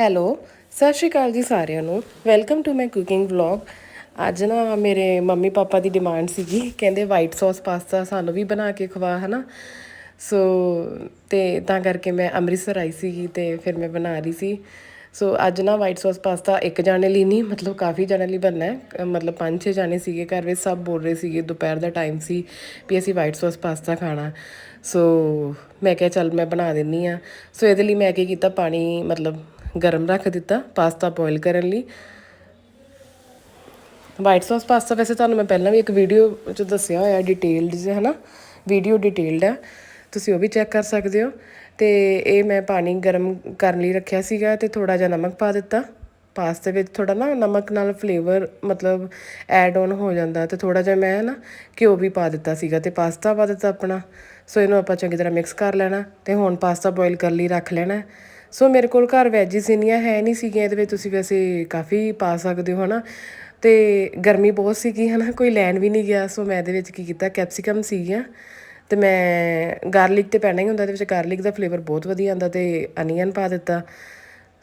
Hello, ਸਤਿ ਸ਼੍ਰੀ ਅਕਾਲ ਜੀ ਸਾਰਿਆਂ ਨੂੰ। Welcome to my cooking vlog ਅੱਜ ਨਾ ਮੇਰੇ ਮੰਮੀ ਪਾਪਾ ਦੀ ਡਿਮਾਂਡ ਸੀਗੀ। ਕਹਿੰਦੇ ਵਾਈਟ ਸੌਸ ਪਾਸਤਾ ਸਾਨੂੰ ਵੀ ਬਣਾ ਕੇ ਖਵਾ, ਹਨਾ? ਸੋ ਤੇ ਤਾਂ ਕਰਕੇ ਮੈਂ ਅੰਮ੍ਰਿਤਸਰ ਆਈ ਸੀਗੀ ਤੇ ਫਿਰ ਮੈਂ ਬਣਾ ਰਹੀ ਸੀ। ਸੋ ਅੱਜ ਨਾ ਵਾਈਟ ਸੌਸ ਪਾਸਤਾ ਇੱਕ ਜਾਣੇ ਲਈ ਨਹੀਂ, ਮਤਲਬ ਕਾਫੀ ਜਾਣੇ ਲਈ ਬਣਨਾ ਹੈ। ਮਤਲਬ ਪੰਜ ਛੇ ਜਾਣੇ ਸੀਗੇ ਘਰ ਵਿੱਚ, ਸਭ ਬੋਲ ਰਹੇ ਸੀਗੇ, ਦੁਪਹਿਰ ਦਾ ਟਾਈਮ ਸੀ ਵੀ ਅਸੀਂ ਵਾਈਟ ਸੌਸ ਪਾਸਤਾ ਖਾਣਾ। ਸੋ ਮੈਂ ਕਿਹਾ ਚੱਲ ਮੈਂ ਬਣਾ ਦਿੰਨੀ ਆ। ਸੋ ਇਹਦੇ ਲਈ ਮੈਂ ਕੀ ਕੀਤਾ, ਪਾਣੀ ਮਤਲਬ ਗਰਮ ਰੱਖ ਦਿੱਤਾ, ਪਾਸਤਾ ਬੋਇਲ ਕਰਨ ਲਈ। ਵਾਈਟ ਸੌਸ ਪਾਸਤਾ ਵੈਸੇ ਤੁਹਾਨੂੰ ਮੈਂ ਪਹਿਲਾਂ ਵੀ ਇੱਕ ਵੀਡੀਓ 'ਚ ਦੱਸਿਆ ਹੋਇਆ ਡਿਟੇਲਡ ਜਿਹਾ ਹੈ ਨਾ ਵੀਡੀਓ ਡਿਟੇਲਡ ਹੈ ਤੁਸੀਂ ਉਹ ਵੀ ਚੈੱਕ ਕਰ ਸਕਦੇ ਹੋ। ਤੇ ਇਹ ਮੈਂ ਪਾਣੀ ਗਰਮ ਕਰਨ ਲਈ ਰੱਖਿਆ ਸੀਗਾ ਤੇ ਥੋੜਾ ਜਿਹਾ ਨਮਕ ਪਾ ਦਿੱਤਾ। ਪਾਸਤੇ ਵਿੱਚ ਥੋੜਾ ਨਾ ਨਮਕ ਨਾਲ ਫਲੇਵਰ ਮਤਲਬ ਐਡ ਔਨ ਹੋ ਜਾਂਦਾ ਤੇ ਥੋੜਾ ਜਿਹਾ ਮੈਂ ਨਾ ਘਿਓ ਵੀ ਪਾ ਦਿੱਤਾ ਸੀਗਾ ਤੇ ਪਾਸਤਾ ਪਾ ਦਿੱਤਾ ਆਪਣਾ। ਸੋ ਇਹਨੂੰ ਆਪਾਂ ਚੰਗੀ ਤਰ੍ਹਾਂ ਮਿਕਸ ਕਰ ਲੈਣਾ ਤੇ ਹੁਣ ਪਾਸਤਾ ਬੋਇਲ ਕਰਨ ਲਈ ਰੱਖ ਲੈਣਾ। ਸੋ ਮੇਰੇ ਕੋਲ ਘਰ ਵੈਜਿਸ ਇੰਨੀਆਂ ਹੈ ਨਹੀਂ ਸੀਗੀਆਂ, ਇਹਦੇ ਵਿੱਚ ਤੁਸੀਂ ਵੈਸੇ ਕਾਫੀ ਪਾ ਸਕਦੇ ਹੋ, ਹਨਾ? ਤੇ ਗਰਮੀ ਬਹੁਤ ਸੀਗੀ, ਹਨਾ? ਕੋਈ ਲੈਣ ਵੀ ਨਹੀਂ ਗਿਆ ਸੋ ਮੈਂ ਇਹਦੇ ਵਿੱਚ ਕੀ ਕੀਤਾ ਕੈਪਸਿਕਮ ਸੀਗੀਆਂ, ਤੇ ਮੈਂ ਗਾਰਲਿਕ ਤੇ ਪੈਣਾ ਹੀ ਹੁੰਦਾ, ਇਹਦੇ ਵਿੱਚ ਗਾਰਲਿਕ ਦਾ ਫਲੇਵਰ ਬਹੁਤ ਵਧੀਆ ਆਉਂਦਾ ਤੇ ਅਨੀਅਨ ਪਾ ਦਿੱਤਾ।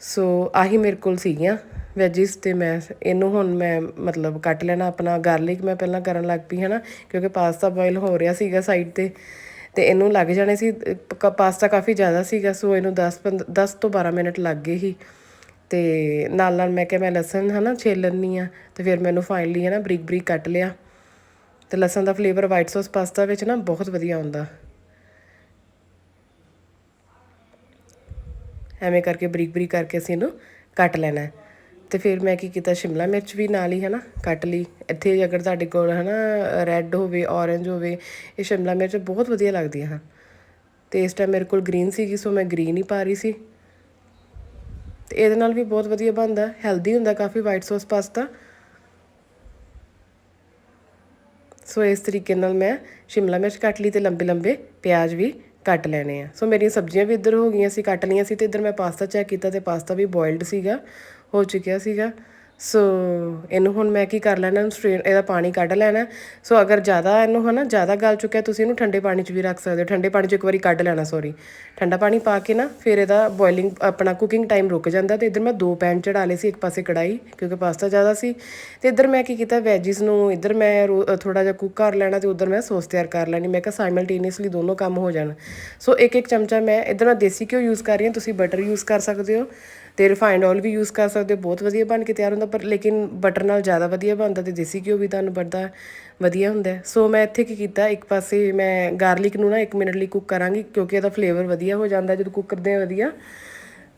ਸੋ ਆਹੀ ਮੇਰੇ ਕੋਲ ਸੀਗੀਆਂ ਵੈਜਿਸ ਤੇ ਮੈਂ ਇਹਨੂੰ ਹੁਣ ਮੈਂ ਮਤਲਬ ਕੱਟ ਲੈਣਾ ਆਪਣਾ। ਗਾਰਲਿਕ ਮੈਂ ਪਹਿਲਾਂ ਕਰਨ ਲੱਗ ਪਈ ਹੈ ਨਾ ਕਿਉਂਕਿ ਪਾਸਤਾ ਬੋਇਲ ਹੋ ਰਿਹਾ ਸੀਗਾ ਸਾਈਡ ਤੇ। ਤੇ ਇਹਨੂੰ ਲੱਗ ਜਾਣੇ ਸੀ ਪ- ਪਾਸਤਾ ਕਾਫੀ ਜ਼ਿਆਦਾ ਸੀਗਾ, ਸੋ ਇਹਨੂੰ 10 10 ਤੋਂ 12 ਮਿੰਟ ਲੱਗ ਗਏ ਸੀ। ਤੇ ਨਾਲ ਨਾਲ ਮੈਂ ਕਿਹਾ ਮੈਂ ਲਸਣ ਹਨਾ ਛਿੱਲ ਲੈਂਦੀ ਆ ਤੇ ਫਿਰ ਮੈਨੂੰ ਫਾਈਨਲੀ ਹੈ ਨਾ ਬਰੀਕ ਬਰੀਕ ਕੱਟ ਲਿਆ। ਤੇ ਲਸਣ ਦਾ ਫਲੇਵਰ ਵਾਈਟ ਸੌਸ ਪਾਸਤਾ ਵਿੱਚ ਨਾ ਬਹੁਤ ਵਧੀਆ ਆਉਂਦਾ। ਐਵੇਂ ਕਰਕੇ ਬਰੀਕ ਬਰੀਕ ਕਰਕੇ ਅਸੀਂ ਇਹਨੂੰ ਕੱਟ ਲੈਣਾ ਹੈ। ਤੇ ਫਿਰ ਮੈਂ ਕੀ ਕੀਤਾ, ਸ਼ਿਮਲਾ ਮਿਰਚ ਵੀ ਨਾਲ ਹੀ ਹਨਾ ਕੱਟ ਲਈ। ਇੱਥੇ ਅਗਰ ਤੁਹਾਡੇ ਕੋਲ ਹਨਾ ਰੈੱਡ ਹੋਵੇ ਔਰੇਂਜ ਹੋਵੇ, ਇਹ ਸ਼ਿਮਲਾ ਮਿਰਚ ਬਹੁਤ ਵਧੀਆ ਲੱਗਦੀਆਂ ਹਨ। ਤੇ ਇਸ ਟਾਈਮ ਮੇਰੇ ਕੋਲ ਗ੍ਰੀਨ ਸੀਗੀ ਸੋ ਮੈਂ ਗ੍ਰੀਨ ਹੀ ਪਾ ਰਹੀ ਸੀ। ਤੇ ਇਹਦੇ ਨਾਲ ਵੀ ਬਹੁਤ ਵਧੀਆ ਬਣਦਾ ਹੈਲਦੀ ਹੁੰਦਾ, ਕਾਫੀ ਵਾਈਟ ਸੌਸ ਪਾਸਤਾ ਸੋ ਇਸ ਤਰੀਕੇ ਨਾਲ ਮੈਂ ਸ਼ਿਮਲਾ ਮਿਰਚ ਕੱਟ ਲਈ ਤੇ ਲੰਬੇ ਲੰਬੇ ਪਿਆਜ਼ ਵੀ ਕੱਟ ਲੈਣੇ ਆ। ਸੋ ਮੇਰੀਆਂ ਸਬਜ਼ੀਆਂ ਵੀ ਇੱਧਰ ਹੋ ਗਈਆਂ ਸੀ, ਕੱਟ ਲਈਆਂ ਸੀ ਤੇ ਇੱਧਰ ਮੈਂ ਪਾਸਤਾ ਚੈੱਕ ਕੀਤਾ ਤੇ ਪਾਸਤਾ ਵੀ ਬੋਇਲਡ ਸੀਗਾ, ਹੋ ਚੁੱਕਿਆ ਸੀਗਾ। ਸੋ ਇਹਨੂੰ ਹੁਣ ਮੈਂ ਕੀ ਕਰ ਲੈਣਾ ਸਟ੍ਰੇਨ, ਇਹਦਾ ਪਾਣੀ ਕੱਢ ਲੈਣਾ। ਸੋ ਅਗਰ ਜ਼ਿਆਦਾ ਇਹਨੂੰ ਹਨਾ, ਜ਼ਿਆਦਾ ਗਲ ਚੁੱਕਿਆ, ਤੁਸੀਂ ਇਹਨੂੰ ਠੰਡੇ ਪਾਣੀ 'ਚ ਵੀ ਰੱਖ ਸਕਦੇ ਹੋ। ਠੰਡੇ ਪਾਣੀ 'ਚ ਇੱਕ ਵਾਰੀ ਕੱਢ ਲੈਣਾ ਸੌਰੀ ਠੰਡਾ ਪਾਣੀ ਪਾ ਕੇ ਨਾ, ਫਿਰ ਇਹਦਾ ਬੋਇਲਿੰਗ ਆਪਣਾ ਕੁਕਿੰਗ ਟਾਈਮ ਰੁਕ ਜਾਂਦਾ। ਤੇ ਇੱਧਰ ਮੈਂ ਦੋ ਪੈਨ ਚੜਾ ਲਏ ਸੀ, ਇੱਕ ਪਾਸੇ ਕੜਾਈ ਕਿਉਂਕਿ ਪਾਸਤਾ ਜ਼ਿਆਦਾ ਸੀ। ਤੇ ਇੱਧਰ ਮੈਂ ਕੀ ਕੀਤਾ ਵੈਜਿਸ ਨੂੰ ਇੱਧਰ ਮੈਂ ਥੋੜਾ ਜਿਹਾ ਕੁੱਕ ਕਰ ਲੈਣਾ ਤੇ ਉੱਧਰ ਮੈਂ ਸੌਸ ਤਿਆਰ ਕਰ ਲੈਣੀ। ਮੈਂ ਕਿਹਾ ਸਾਈਮਲਟੇਨੀਅਸਲੀ ਦੋਨੋਂ ਕੰਮ ਹੋ ਜਾਣ। ਸੋ ਇੱਕ ਇੱਕ ਚਮਚਾ ਮੈਂ, ਇੱਧਰ ਮੈਂ ਦੇਸੀ ਘਿਓ ਯੂਜ਼ ਕਰ ਰਹੀ ਹਾਂ, ਤੁਸੀਂ ਬਟਰ ਯੂਜ਼ ਕਰ ਸਕਦੇ ਹੋ। ਤੇ ਰਿਫਾਈਨਡ ਆਇਲ ਵੀ ਯੂਜ਼ ਕਰ ਸਕਦੇ ਹੋ ਬਹੁਤ ਵਧੀਆ ਬਣ ਕੇ ਤਿਆਰ ਹੁੰਦਾ, ਪਰ ਲੇਕਿਨ ਬਟਰ ਨਾਲ ਜ਼ਿਆਦਾ ਵਧੀਆ ਬਣਦਾ ਤੇ ਦੇਸੀ ਘਿਓ ਵੀ ਤੁਹਾਨੂੰ ਬੜਦਾ ਵਧੀਆ ਹੁੰਦਾ ਸੋ ਮੈਂ ਇੱਥੇ ਕੀ ਕੀਤਾ, ਇੱਕ ਪਾਸੇ ਮੈਂ ਗਾਰਲਿਕ ਨੂੰ ਨਾ 1 ਮਿੰਟ ਲਈ ਕੁੱਕ ਕਰਾਂਗੀ, ਕਿਉਂਕਿ ਇਹਦਾ ਫਲੇਵਰ ਵਧੀਆ ਹੋ ਜਾਂਦਾ, ਜਦੋਂ ਕੁੱਕ ਕਰਦੇ ਆ ਵਧੀਆ।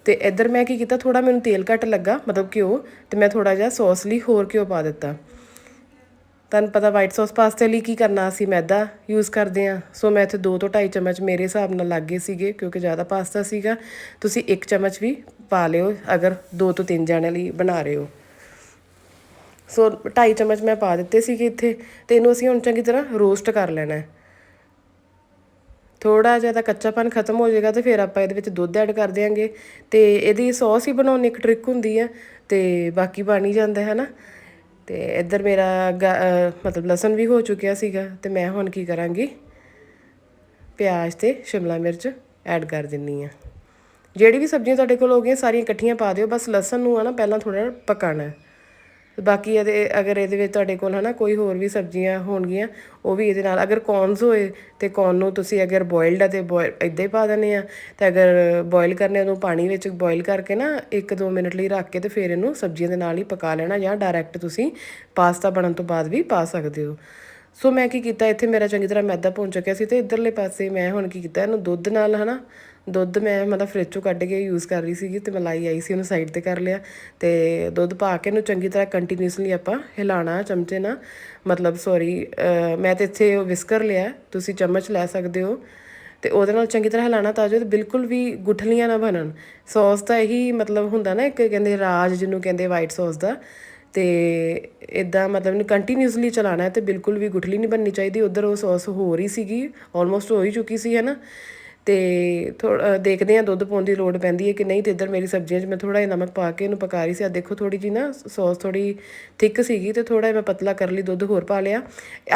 ਤੇ ਇੱਧਰ ਮੈਂ ਕੀ ਕੀਤਾ ਥੋੜਾ ਮੈਨੂੰ ਤੇਲ ਘੱਟ ਲੱਗਾ, ਮਤਲਬ ਘਿਓ, ਤੇ ਮੈਂ ਥੋੜਾ ਜਿਹਾ ਸੌਸ ਲਈ ਹੋਰ ਘਿਓ ਪਾ ਦਿੱਤਾ। ਤੁਹਾਨੂੰ ਪਤਾ ਵਾਈਟ ਸੌਸ ਪਾਸਤੇ ਲਈ ਕੀ ਕਰਨਾ ਅਸੀਂ ਮੈਦਾ ਯੂਜ਼ ਕਰਦੇ ਆ ਸੋ ਮੈਂ ਇੱਥੇ 2 ਤੋਂ 2.5 ਚਮਚ ਮੇਰੇ ਹਿਸਾਬ ਨਾਲ ਲੱਗ ਗਏ ਸੀਗੇ ਕਿਉਂਕਿ ਜ਼ਿਆਦਾ ਪਾਸਤਾ ਸੀਗਾ। ਤੁਸੀਂ 1 ਚਮਚ ਵੀ ਪਾ ਲਿਓ ਅਗਰ 2 ਤੋਂ 3 ਜਣਿਆਂ ਲਈ ਬਣਾ ਰਹੇ ਹੋ। ਸੋ 2.5 ਚਮਚ ਮੈਂ ਪਾ ਦਿੱਤੇ ਸੀਗੇ ਇੱਥੇ ਤੇ ਇਹਨੂੰ ਅਸੀਂ ਹੁਣ ਚੰਗੀ ਤਰ੍ਹਾਂ ਰੋਸਟ ਕਰ ਲੈਣਾ ਹੈ। ਥੋੜਾ ਜਿਹਾ ਤਾਂ ਕੱਚਾਪਨ ਖਤਮ ਹੋ ਜਾਏਗਾ ਤੇ ਫਿਰ ਆਪਾਂ ਇਹਦੇ ਵਿੱਚ ਦੁੱਧ ਐਡ ਕਰ ਦਿਆਂਗੇ ਤੇ ਇਹਦੀ ਸੌਸ ਹੀ ਬਣਾਉਣ ਦੀ ਇੱਕ ਟ੍ਰਿਕ ਹੁੰਦੀ ਹੈ ਤੇ ਬਾਕੀ ਬਣ ਹੀ ਜਾਂਦਾ ਹੈ ਨਾ। ਤੇ ਇੱਧਰ ਮੇਰਾ ਗਾ- ਮਤਲਬ ਲਸਣ ਵੀ ਹੋ ਚੁੱਕਿਆ ਸੀਗਾ ਤੇ ਮੈਂ ਹੁਣ ਕੀ ਕਰਾਂਗੀ? ਪਿਆਜ਼ ਤੇ ਸ਼ਿਮਲਾ ਮਿਰਚ ਐਡ ਕਰ ਦਿੰਨੀ ਆ। ਜਿਹੜੀ ਵੀ ਸਬਜ਼ੀਆਂ ਤੁਹਾਡੇ ਕੋਲ ਹੋ ਗਈਆਂ ਸਾਰੀਆਂ ਇਕੱਠੀਆਂ ਪਾ ਦਿਓ, ਬਸ ਲਸਣ ਨੂੰ ਆ ਨਾ ਪਹਿਲਾਂ ਥੋੜਾ ਪਕਾਣਾ। ਹੈ ਤੇ ਬਾਕੀ ਇਹਦੇ, ਅਗਰ ਇਹਦੇ ਵਿੱਚ ਤੁਹਾਡੇ ਕੋਲ ਹਨਾ ਕੋਈ ਹੋਰ ਵੀ ਸਬਜ਼ੀਆਂ ਹੋਣਗੀਆਂ, ਉਹ ਵੀ ਇਹਦੇ ਨਾਲ, ਅਗਰ ਕੌਰਨਸ ਹੋਏ ਤੇ ਕੌਰਨ ਨੂੰ ਤੁਸੀਂ ਅਗਰ ਬੋਇਲਡ ਆ ਤੇ ਬੋਇਲ ਇਦਾਂ ਹੀ ਪਾ ਦਿੰਦੇ ਆ, ਤੇ ਅਗਰ ਬੋਇਲ ਕਰਨੇ ਉਹਨੂੰ ਪਾਣੀ ਵਿੱਚ ਬੋਇਲ ਕਰਕੇ ਨਾ 1-2 ਮਿੰਟ ਲਈ ਰੱਖ ਕੇ ਤੇ ਫਿਰ ਇਹਨੂੰ ਸਬਜ਼ੀਆਂ ਦੇ ਨਾਲ ਹੀ ਪਕਾ ਲੈਣਾ ਜਾਂ ਡਾਇਰੈਕਟ ਤੁਸੀਂ ਪਾਸਤਾ ਬਣਨ ਤੋਂ ਬਾਅਦ ਵੀ ਪਾ ਸਕਦੇ ਹੋ। ਸੋ ਮੈਂ ਕੀ ਕੀਤਾ? ਇੱਥੇ ਮੇਰਾ ਚੰਗੀ ਤਰ੍ਹਾਂ ਮੈਦਾ ਭੁੰਨ ਚੁੱਕਿਆ ਸੀ ਤੇ ਇਧਰਲੇ ਪਾਸੇ ਮੈਂ ਹੁਣ ਕੀ ਕੀਤਾ? ਇਹਨੂੰ ਦੁੱਧ ਨਾਲ ਹਨਾ, ਦੁੱਧ ਮੈਂ ਮਤਲਬ ਫ੍ਰਿਜ ਚੋਂ ਕੱਢ ਕੇ ਯੂਜ਼ ਕਰ ਰਹੀ ਸੀਗੀ ਤੇ ਮਲਾਈ ਆਈ ਸੀ, ਉਹਨੂੰ ਸਾਈਡ ਤੇ ਕਰ ਲਿਆ ਤੇ ਦੁੱਧ ਪਾ ਕੇ ਇਹਨੂੰ ਚੰਗੀ ਤਰ੍ਹਾਂ ਕੰਟੀਨਿਊਸਲੀ ਆਪਾਂ ਹਿਲਾਣਾ ਚਮਚੇ ਨਾਲ। ਮਤਲਬ ਸੌਰੀ ਮੈਂ ਤੇ ਇੱਥੇ ਵਿਸਕਰ ਲਿਆ, ਤੁਸੀਂ ਚਮਚ ਲੈ ਸਕਦੇ ਹੋ ਤੇ ਉਹਦੇ ਨਾਲ ਚੰਗੀ ਤਰ੍ਹਾਂ ਹਿਲਾਣਾ ਤਾਂ ਜੋ ਬਿਲਕੁਲ ਵੀ ਗੁਠਲੀਆਂ ਨਾ ਬਣਨ। ਸੌਸ ਦਾ ਇਹੀ ਮਤਲਬ ਹੁੰਦਾ ਨਾ, ਇੱਕ ਕਹਿੰਦੇ ਰਾਜ ਜਿਹਨੂੰ ਕਹਿੰਦੇ ਵਾਈਟ ਸੌਸ ਦਾ। ਤੇ ਇਦਾਂ ਮਤਲਬ ਇਹਨੂੰ ਕੰਟੀਨਿਊਸਲੀ ਚਲਾਣਾ ਹੈ ਤੇ ਬਿਲਕੁਲ ਵੀ ਗੁਠਲੀ ਨਹੀਂ ਬਣਨੀ ਚਾਹੀਦੀ। ਉਧਰ ਉਹ ਸੌਸ ਹੋ ਰਹੀ ਸੀਗੀ ਆਲਮੋਸਟ ਹੋ ਹੀ ਚੁੱਕੀ ਸੀ ਹੈ ਨਾ ਤੇ ਥੋੜਾ ਦੇਖਦੇ ਆ ਦੁੱਧ ਪਾਉਣ ਦੀ ਲੋੜ ਪੈਂਦੀ ਹੈ ਕਿ ਨਹੀਂ ਤੇ ਇੱਧਰ ਮੇਰੀ ਸਬਜ਼ੀਆਂ 'ਚ ਮੈਂ ਥੋੜਾ ਜਿਹਾ ਨਮਕ ਪਾ ਕੇ ਇਹਨੂੰ ਪਕਾ ਰਹੀ ਸੀ। ਆ ਦੇਖੋ ਥੋੜੀ ਜੀ ਨਾ ਸੌਸ ਥੋੜੀ ਥਿੱਕ ਸੀਗੀ ਤੇ ਥੋੜਾ ਮੈਂ ਪਤਲਾ ਕਰ ਲਈ, ਦੁੱਧ ਹੋਰ ਪਾ ਲਿਆ।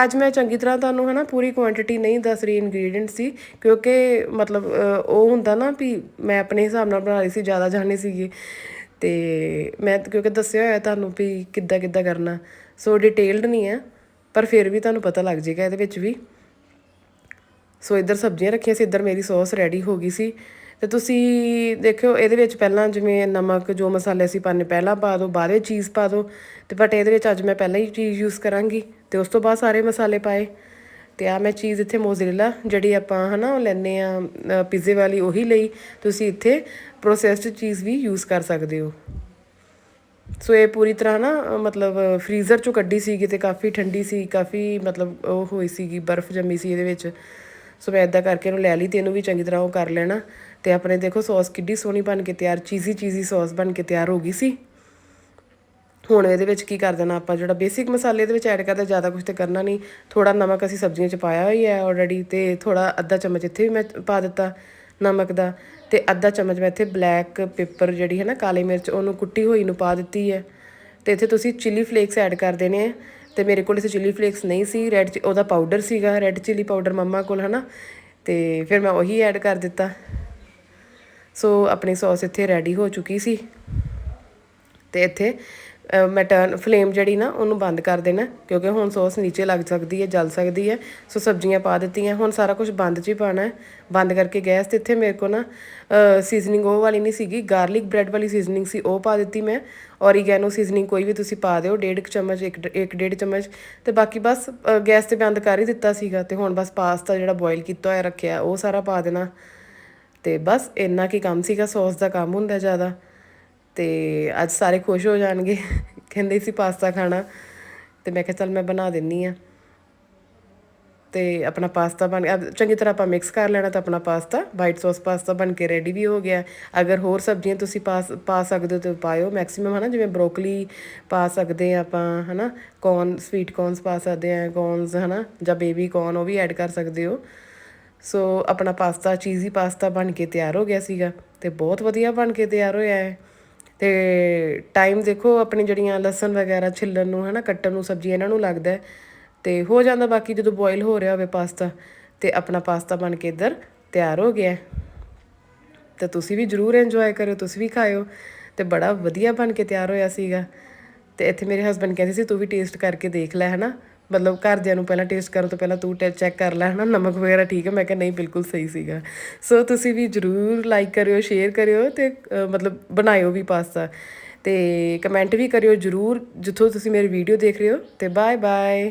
ਅੱਜ ਮੈਂ ਚੰਗੀ ਤਰ੍ਹਾਂ ਤੁਹਾਨੂੰ ਹਨਾ ਪੂਰੀ ਕੁਆਂਟੀਟੀ ਨਹੀਂ ਦੱਸ ਰਹੀ ਇਨਗਰੀਡੀਅੰਟ ਸੀ, ਕਿਉਂਕਿ ਮਤਲਬ ਉਹ ਹੁੰਦਾ ਨਾ ਵੀ ਮੈਂ ਆਪਣੇ ਹਿਸਾਬ ਨਾਲ ਬਣਾ ਰਹੀ ਸੀ, ਜ਼ਿਆਦਾ ਜਾਣੇ ਸੀਗੇ। ਤੇ ਮੈਂ ਕਿਉਂਕਿ ਦੱਸਿਆ ਹੋਇਆ ਤੁਹਾਨੂੰ ਵੀ ਕਿੱਦਾਂ ਕਿੱਦਾਂ ਕਰਨਾ। ਸੋ ਡਿਟੇਲਡ ਨਹੀਂ ਹੈ, ਪਰ ਫਿਰ ਵੀ ਤੁਹਾਨੂੰ ਪਤਾ ਲੱਗ ਜਾਏਗਾ ਇਹਦੇ ਵਿੱਚ ਵੀ। ਸੋ ਇੱਧਰ ਸਬਜ਼ੀਆਂ ਰੱਖੀਆਂ ਸੀ, ਇੱਧਰ ਮੇਰੀ ਸੌਸ ਰੈਡੀ ਹੋ ਗਈ ਸੀ। ਤੇ ਤੁਸੀਂ ਦੇਖਿਓ, ਇਹਦੇ ਵਿੱਚ ਪਹਿਲਾਂ ਜਿਵੇਂ ਨਮਕ, ਜੋ ਮਸਾਲੇ ਅਸੀਂ ਪਾਣੇ ਪਹਿਲਾਂ ਪਾ ਦਿਓ, ਬਾਅਦ ਵਿੱਚ ਚੀਜ਼ ਪਾ ਦਿਓ। ਤੇ ਬਟ ਇਹਦੇ ਵਿੱਚ ਅੱਜ ਮੈਂ ਪਹਿਲਾਂ ਹੀ ਚੀਜ਼ ਯੂਜ਼ ਕਰਾਂਗੀ, ਤੇ ਉਸ ਤੋਂ ਬਾਅਦ ਸਾਰੇ ਮਸਾਲੇ ਪਾਏ। ਤੇ ਆ ਮੈਂ ਚੀਜ਼ ਇੱਥੇ ਮੋਜ਼ਰੇਲਾ, ਜਿਹੜੀ ਆਪਾਂ ਹਨਾ ਉਹ ਲੈਨੇ ਆ ਪੀਜ਼ੇ ਵਾਲੀ ਉਹੀ ਲਈ, ਤੁਸੀਂ ਇੱਥੇ ਪ੍ਰੋਸੈਸਡ ਚੀਜ਼ ਵੀ ਯੂਜ਼ ਕਰ ਸਕਦੇ ਹੋ। ਸੋ ਇਹ ਪੂਰੀ ਤਰ੍ਹਾਂ ਨਾ ਮਤਲਬ ਫ੍ਰੀਜ਼ਰ ਚੋਂ ਕੱਢੀ ਸੀਗੀ ਤੇ ਕਾਫੀ ਠੰਡੀ ਸੀ, ਕਾਫੀ ਮਤਲਬ ਉਹ ਹੋਈ ਸੀਗੀ, ਬਰਫ਼ ਜੰਮੀ ਸੀ ਇਹਦੇ ਵਿੱਚ। ਸੋ ਮੈਂ ਇਦਾਂ ਕਰਕੇ ਇਹਨੂੰ ਲੈ ਲਈ ਤੇ ਇਹਨੂੰ ਵੀ ਚੰਗੀ ਤਰ੍ਹਾਂ ਉਹ ਕਰ ਲੈਣਾ। ਤੇ ਆਪਣੇ ਦੇਖੋ ਸੌਸ ਕਿੱਡੀ ਸੋਹਣੀ ਬਣ ਕੇ ਤਿਆਰ ਚੀਜ਼ੀ ਚੀਜ਼ੀ ਸੌਸ ਬਣ ਕੇ ਤਿਆਰ ਹੋ ਗਈ ਸੀ। ਹੁਣ ਇਹਦੇ ਵਿੱਚ ਕੀ ਕਰ ਦੇਣਾ ਆਪਾਂ? ਜਿਹੜਾ ਬੇਸਿਕ ਮਸਾਲੇ ਇਹਦੇ ਵਿੱਚ ਐਡ ਕਰਦੇ, ਜ਼ਿਆਦਾ ਕੁਝ ਤੇ ਕਰਨਾ ਨਹੀਂ। ਥੋੜਾ ਨਮਕ ਅਸੀਂ ਸਬਜ਼ੀਆਂ 'ਚ ਪਾਇਆ ਹੋਈ ਹੈ ਆਲਰੇਡੀ ਤੇ ਥੋੜਾ ਅੱਧਾ ਚਮਚ ਇੱਥੇ ਵੀ ਮੈਂ ਪਾ ਦਿੱਤਾ ਨਮਕ ਦਾ ਤੇ ਅੱਧਾ ਚਮਚ ਮੈਂ ਇੱਥੇ ਬਲੈਕ ਪੇਪਰ ਜਿਹੜੀ ਹੈ ਨਾ, ਕਾਲੀ ਮਿਰਚ, ਉਹਨੂੰ ਕੁੱਟੀ ਹੋਈ ਨੂੰ ਪਾ ਦਿੱਤੀ ਹੈ। ਤੇ ਇੱਥੇ ਤੁਸੀਂ ਚਿੱਲੀ ਫਲੇਕਸ ਐਡ ਕਰ ਦੇਣੇ ਆ ਤੇ ਮੇਰੇ ਕੋਲ ਇਸ ਚਿੱਲੀ ਫਲੇਕਸ ਨਹੀਂ ਸੀ ਰੈਡ ਉਹਦਾ ਪਾਊਡਰ ਸੀਗਾ ਰੈੱਡ ਚਿੱਲੀ ਪਾਊਡਰ ਮੰਮਾ ਕੋਲ, ਹਨਾ? ਤੇ ਫਿਰ ਮੈਂ ਉਹੀ ਐਡ ਕਰ ਦਿੱਤਾ। ਸੋ ਆਪਣੀ ਸੌਸ ਇੱਥੇ ਰੈਡੀ ਹੋ ਚੁੱਕੀ ਸੀ। ਤੇ ਇੱਥੇ ਮੈਂ ਟਰਨ ਫਲੇਮ ਜਿਹੜੀ ਨਾ, ਉਹਨੂੰ ਬੰਦ ਕਰ ਦੇਣਾ, ਕਿਉਂਕਿ ਹੁਣ ਸੌਸ ਨੀਚੇ ਲੱਗ ਸਕਦੀ ਹੈ, ਜਲ ਸਕਦੀ ਹੈ। ਸੋ ਸਬਜ਼ੀਆਂ ਪਾ ਦਿੱਤੀਆਂ, ਹੁਣ ਸਾਰਾ ਕੁਝ ਬੰਦ 'ਚ ਹੀ ਪਾਣਾ ਹੈ। ਬੰਦ ਕਰਕੇ ਗੈਸ ਤੇ ਇੱਥੇ ਮੇਰੇ ਕੋਲ ਨਾ ਸੀਜ਼ਨਿੰਗ ਉਹ ਵਾਲੀ ਨਹੀਂ ਸੀਗੀ ਗਾਰਲਿਕ ਬ੍ਰੈਡ ਵਾਲੀ ਸੀਜ਼ਨਿੰਗ ਸੀ, ਉਹ ਪਾ ਦਿੱਤੀ ਮੈਂ। ਔਰੀਗੈਨੋ ਸੀਜ਼ਨਿੰਗ ਕੋਈ ਵੀ ਤੁਸੀਂ ਪਾ ਦਿਓ, ਡੇਢ ਕੁ ਚਮਚ, ਇੱਕ ਇੱਕ ਡੇਢ ਚਮਚ। ਤੇ ਬਾਕੀ ਬਸ ਗੈਸ ਤੇ ਬੰਦ ਕਰ ਹੀ ਦਿੱਤਾ ਸੀਗਾ, ਤੇ ਹੁਣ ਬਸ ਪਾਸਤਾ ਜਿਹੜਾ ਬੋਇਲ ਕੀਤਾ ਹੋਇਆ, ਰੱਖਿਆ, ਉਹ ਸਾਰਾ ਪਾ ਦੇਣਾ। ਤੇ ਬਸ ਇੰਨਾ ਕੀ ਕੰਮ ਸੀਗਾ ਸੌਸ ਦਾ ਕੰਮ ਹੁੰਦਾ ਜ਼ਿਆਦਾ। ਤੇ ਅੱਜ ਸਾਰੇ ਖੁਸ਼ ਹੋ ਜਾਣਗੇ। ਕਹਿੰਦੇ ਸੀ ਪਾਸਤਾ ਖਾਣਾ ਤੇ ਮੈਂ ਕਿਹਾ ਚੱਲ ਮੈਂ ਬਣਾ ਦਿੰਨੀ ਆ। ਤੇ ਆਪਣਾ ਪਾਸਤਾ ਬਣ ਅਬ ਚੰਗੀ ਤਰ੍ਹਾਂ ਆਪਾਂ ਮਿਕਸ ਕਰ ਲੈਣਾ ਤਾਂ ਆਪਣਾ ਪਾਸਤਾ ਵਾਈਟ ਸੌਸ ਪਾਸਤਾ ਬਣ ਕੇ ਰੈਡੀ ਵੀ ਹੋ ਗਿਆ। ਅਗਰ ਹੋਰ ਸਬਜ਼ੀਆਂ ਤੁਸੀਂ ਪਾ ਸ- ਪਾ ਸਕਦੇ ਹੋ ਤੇ ਪਾਇਓ। ਮੈਕਸਿਮਮ ਹਨਾ, ਜਿਵੇਂ ਬਰੋਕਲੀ ਪਾ ਸਕਦੇ ਆ ਆਪਾਂ, ਹਨਾ। ਕੌਰਨ ਸਵੀਟ ਕੌਰਨਸ ਪਾ ਸਕਦੇ ਆ ਕੌਰਨਸ ਹਨਾ, ਜਾਂ ਬੇਬੀ ਕੌਰਨ ਉਹ ਵੀ ਐਡ ਕਰ ਸਕਦੇ ਹੋ। ਸੋ ਆਪਣਾ ਪਾਸਤਾ ਚੀਜ਼ੀ ਪਾਸਤਾ ਬਣ ਕੇ ਤਿਆਰ ਹੋ ਗਿਆ ਸੀਗਾ ਤੇ ਬਹੁਤ ਵਧੀਆ ਬਣ ਕੇ ਤਿਆਰ ਹੋਇਆ ਹੈ। ਤੇ ਟਾਈਮ ਦੇਖੋ, ਆਪਣੀ ਜਿਹੜੀਆਂ ਲਸਣ ਵਗੈਰਾ, ਛਿੱਲਣ ਨੂੰ, ਹਨਾ, ਕੱਟਣ ਨੂੰ, ਸਬਜ਼ੀ ਇਹਨਾਂ ਨੂੰ ਲੱਗਦਾ ਹੈ। ਤੇ ਹੋ ਜਾਂਦਾ ਬਾਕੀ ਜਦੋਂ ਬੋਇਲ ਹੋ ਰਿਹਾ ਹੋਵੇ ਪਾਸਤਾ ਤੇ ਆਪਣਾ ਪਾਸਤਾ ਬਣ ਕੇ ਇੱਧਰ ਤਿਆਰ ਹੋ ਗਿਆ ਹੈ। ਤੇ ਤੁਸੀਂ ਵੀ ਜਰੂਰ ਇੰਜੋਏ ਕਰਿਓ, ਤੁਸੀਂ ਵੀ ਖਾਇਓ ਤੇ ਬੜਾ ਵਧੀਆ ਬਣ ਕੇ ਤਿਆਰ ਹੋਇਆ ਸੀਗਾ ਤੇ ਇੱਥੇ ਮੇਰੇ ਹਸਬੰਡ ਕਹਿੰਦੇ ਸੀ, ਤੂੰ ਵੀ ਟੇਸਟ ਕਰਕੇ ਦੇਖ ਲੈ, ਹਨਾ ਮਤਲਬ ਘਰਦਿਆਂ ਨੂੰ ਪਹਿਲਾਂ ਟੇਸਟ ਕਰਨ ਤੋਂ ਪਹਿਲਾਂ ਤੂੰ ਚੈੱਕ ਕਰ ਲੈ, ਹਨਾ, ਨਮਕ ਵਗੈਰਾ ਠੀਕ ਹੈ? ਮੈਂ ਕਿਹਾ ਨਹੀਂ, ਬਿਲਕੁਲ ਸਹੀ ਸੀਗਾ। ਸੋ ਤੁਸੀਂ ਵੀ ਜਰੂਰ ਲਾਈਕ ਕਰਿਓ ਸ਼ੇਅਰ ਕਰਿਓ ਤੇ ਮਤਲਬ ਬਣਾਇਓ ਵੀ ਪਾਸਤਾ। ਤੇ ਕਮੈਂਟ ਵੀ ਕਰਿਓ ਜਰੂਰ, ਜਿੱਥੋਂ ਤੁਸੀਂ ਮੇਰੀ ਵੀਡੀਓ ਦੇਖ ਰਹੇ ਹੋ। ਤੇ ਬਾਏ ਬਾਏ